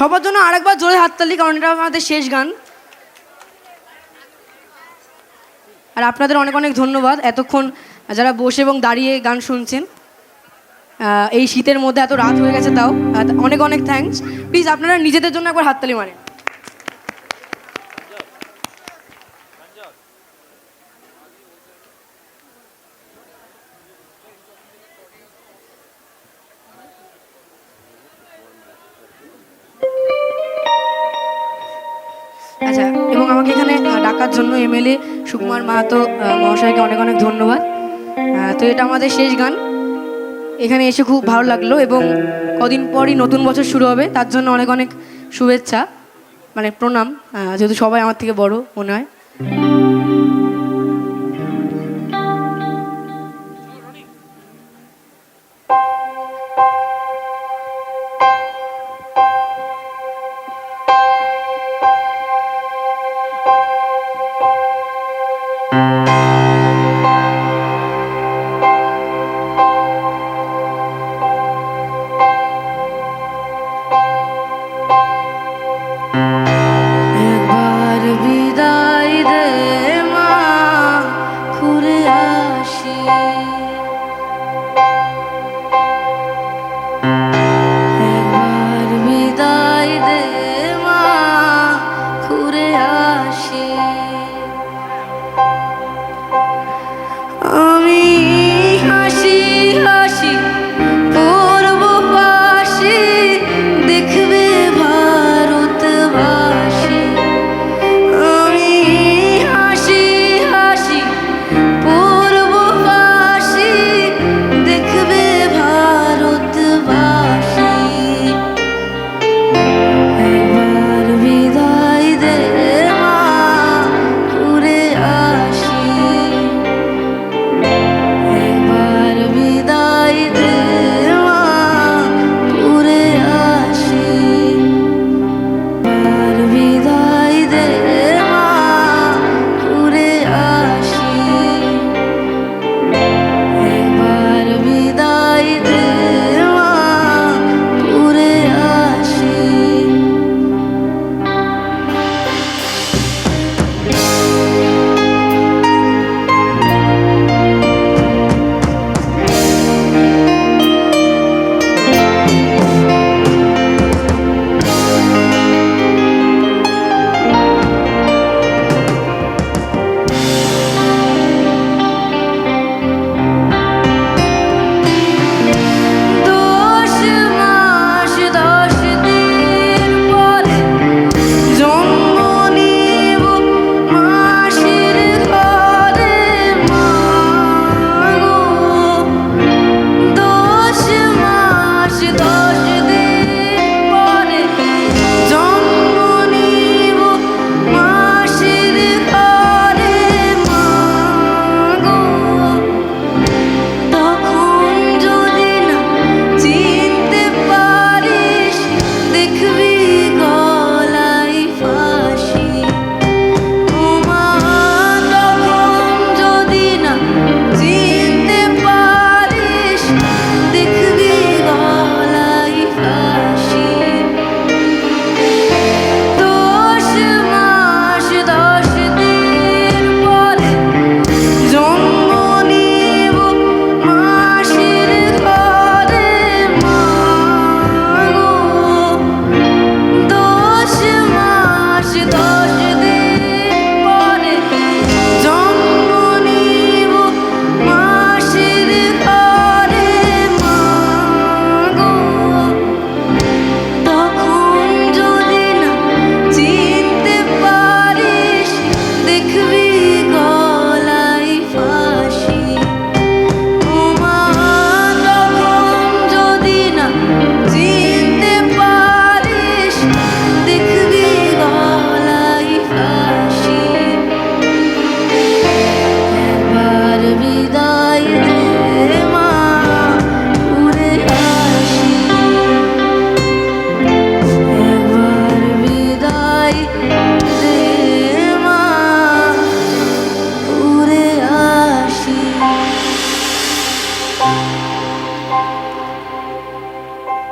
সবার জন্য আরেকবার জোরে হাততালি কারণ এটা আমাদের শেষ গান। আর আপনাদের অনেক অনেক ধন্যবাদ। এতক্ষণ যারা বসে এবং দাঁড়িয়ে গান শুনছেন এই শীতের মধ্যে এত রাত হয়ে গেছে তাও। অনেক অনেক থ্যাংকস প্লিজ আপনারা নিজেদের জন্য একবার হাততালি মারেন। আচ্ছা এবং আমাকে এখানে ডাকার জন্য এমএলএ সুকুমার মাহাতো মহাশয়কে অনেক অনেক ধন্যবাদ। তো এটা আমাদের শেষ গান। এখানে এসে খুব ভালো লাগল এবং কদিন পরই নতুন বছর শুরু হবে, তার জন্য অনেক অনেক শুভেচ্ছা মানে প্রণাম যেহেতু সবাই আমার থেকে বড় মনে হয়।